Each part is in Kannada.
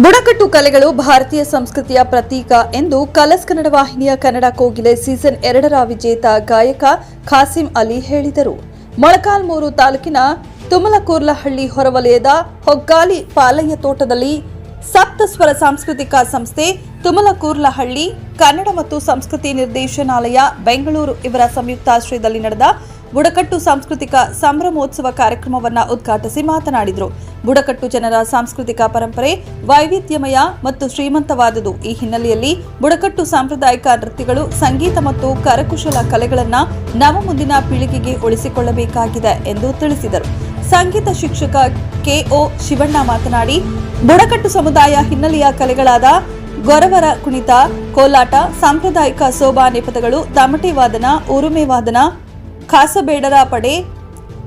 ಬುಡಕಟ್ಟು ಕಲೆಗಳು ಭಾರತೀಯ ಸಂಸ್ಕೃತಿಯ ಪ್ರತೀಕ ಎಂದು ಕಲಸ್ ಕನ್ನಡ ವಾಹಿನಿಯ ಕನ್ನಡ ಕೋಗಿಲೆ ಸೀಸನ್ ಎರಡರ ವಿಜೇತ ಗಾಯಕ ಖಾಸಿಂ ಅಲಿ ಹೇಳಿದರು. ಮೊಳಕಾಲ್ಮೂರು ತಾಲೂಕಿನ ತುಮಲಕೂರ್ಲಹಳ್ಳಿ ಹೊರವಲಯದ ಹೊಗ್ಗಾಲಿ ಪಾಲಯ್ಯ ತೋಟದಲ್ಲಿ ಸಪ್ತಸ್ವರ ಸಾಂಸ್ಕೃತಿಕ ಸಂಸ್ಥೆ ತುಮಲಕೂರ್ಲಹಳ್ಳಿ ಕನ್ನಡ ಮತ್ತು ಸಂಸ್ಕೃತಿ ನಿರ್ದೇಶನಾಲಯ ಬೆಂಗಳೂರು ಇವರ ಸಂಯುಕ್ತಾಶ್ರಯದಲ್ಲಿ ನಡೆದ ಬುಡಕಟ್ಟು ಸಾಂಸ್ಕೃತಿಕ ಸಂಭ್ರಮೋತ್ಸವ ಕಾರ್ಯಕ್ರಮವನ್ನ ಉದ್ಘಾಟಿಸಿ ಮಾತನಾಡಿದರು. ಬುಡಕಟ್ಟು ಜನರ ಸಾಂಸ್ಕೃತಿಕ ಪರಂಪರೆ ವೈವಿಧ್ಯಮಯ ಮತ್ತು ಶ್ರೀಮಂತವಾದುದು. ಈ ಹಿನ್ನೆಲೆಯಲ್ಲಿ ಬುಡಕಟ್ಟು ಸಾಂಪ್ರದಾಯಿಕ ನೃತ್ಯಗಳು, ಸಂಗೀತ ಮತ್ತು ಕರಕುಶಲ ಕಲೆಗಳನ್ನು ನವ ಮುಂದಿನ ಪೀಳಿಗೆಗೆ ಉಳಿಸಿಕೊಳ್ಳಬೇಕಾಗಿದೆ ಎಂದು ತಿಳಿಸಿದರು. ಸಂಗೀತ ಶಿಕ್ಷಕ ಕೆಒ ಶಿವಣ್ಣ ಮಾತನಾಡಿ, ಬುಡಕಟ್ಟು ಸಮುದಾಯ ಹಿನ್ನೆಲೆಯ ಕಲೆಗಳಾದ ಗೊರವರ ಕುಣಿತ, ಕೋಲಾಟ, ಸಾಂಪ್ರದಾಯಿಕ ಸೋಬಾ ನೆಪದಗಳು, ತಮಟೆ ವಾದನ, ಉರುಮೆ ವಾದನ ಕಾಸಬೇಡರ ಪಡೆ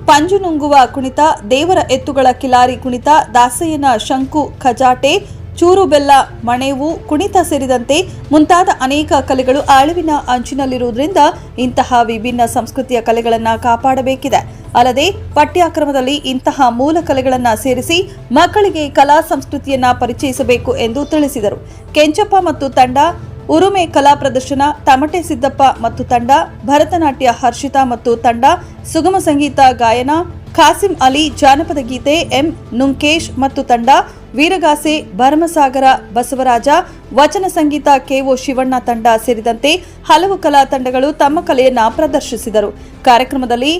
ಪಂಜು ನುಂಗುವ ಕುಣಿತ, ದೇವರ ಎತ್ತುಗಳ ಕಿಲಾರಿ ಕುಣಿತ, ದಾಸಯ್ಯನ ಶಂಕು ಖಜಾಟೆ, ಚೂರು ಬೆಲ್ಲ ಮಣೆವು, ಕುಣಿತ ಸೇರಿದಂತೆ ಮುಂತಾದ ಅನೇಕ ಕಲೆಗಳು ಅಳಿವಿನ ಅಂಚಿನಲ್ಲಿರುವುದರಿಂದ ಇಂತಹ ವಿಭಿನ್ನ ಸಂಸ್ಕೃತಿಯ ಕಲೆಗಳನ್ನು ಕಾಪಾಡಬೇಕಿದೆ. ಅಲ್ಲದೆ ಪಠ್ಯಕ್ರಮದಲ್ಲಿ ಇಂತಹ ಮೂಲ ಕಲೆಗಳನ್ನು ಸೇರಿಸಿ ಮಕ್ಕಳಿಗೆ ಕಲಾ ಸಂಸ್ಕೃತಿಯನ್ನ ಪರಿಚಯಿಸಬೇಕು ಎಂದು ತಿಳಿಸಿದರು. ಕೆಂಚಪ್ಪ ಮತ್ತು ತಂಡ ಉರುಮೆ ಕಲಾ ಪ್ರದರ್ಶನ, ತಮಟೆ ಸಿದ್ದಪ್ಪ ಮತ್ತು ತಂಡ, ಭರತನಾಟ್ಯ ಹರ್ಷಿತಾ ಮತ್ತು ತಂಡ, ಸುಗಮ ಸಂಗೀತ ಗಾಯನ, ಖಾಸಿಂ ಅಲಿ ಜಾನಪದ ಗೀತೆ, ಎಂ ನುಂಕೇಶ್ ಮತ್ತು ತಂಡ, ವೀರಗಾಸೆ, ಭರಮಸಾಗರ, ಬಸವರಾಜ, ವಚನ ಸಂಗೀತ ಕೆಒ ಶಿವಣ್ಣ ತಂಡ ಸೇರಿದಂತೆ ಹಲವು ಕಲಾ ತಂಡಗಳು ತಮ್ಮ ಕಲೆಯನ್ನು ಪ್ರದರ್ಶಿಸಿದರು. ಕಾರ್ಯಕ್ರಮದಲ್ಲಿ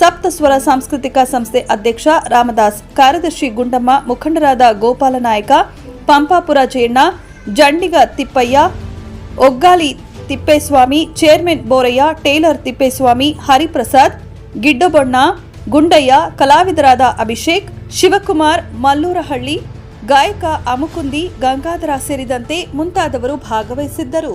ಸಪ್ತಸ್ವರ ಸಾಂಸ್ಕೃತಿಕ ಸಂಸ್ಥೆ ಅಧ್ಯಕ್ಷ ರಾಮದಾಸ್, ಕಾರ್ಯದರ್ಶಿ ಗುಂಡಮ್ಮ, ಮುಖಂಡರಾದ ಗೋಪಾಲನಾಯಕ, ಪಂಪಾಪುರ ಜಯಣ್ಣ, ಜಂಡಿಗ ತಿಪ್ಪಯ್ಯ ಒಗ್ಗಾಲಿ ತಿಪ್ಪೇಸ್ವಾಮಿ, ಚೇರ್ಮನ್ ಬೋರಯ್ಯ, ಟೇಲರ್ ತಿಪ್ಪೇಸ್ವಾಮಿ, ಹರಿಪ್ರಸಾದ್, ಗಿಡ್ಡಬೊಣ್ಣ, ಗುಂಡಯ್ಯ, ಕಲಾವಿದರಾದ ಅಭಿಷೇಕ್, ಶಿವಕುಮಾರ್, ಮಲ್ಲೂರಹಳ್ಳಿ, ಗಾಯಕ ಅಮುಕುಂದಿ, ಗಂಗಾಧರ ಸೇರಿದಂತೆ ಮುಂತಾದವರು ಭಾಗವಹಿಸಿದ್ದರು.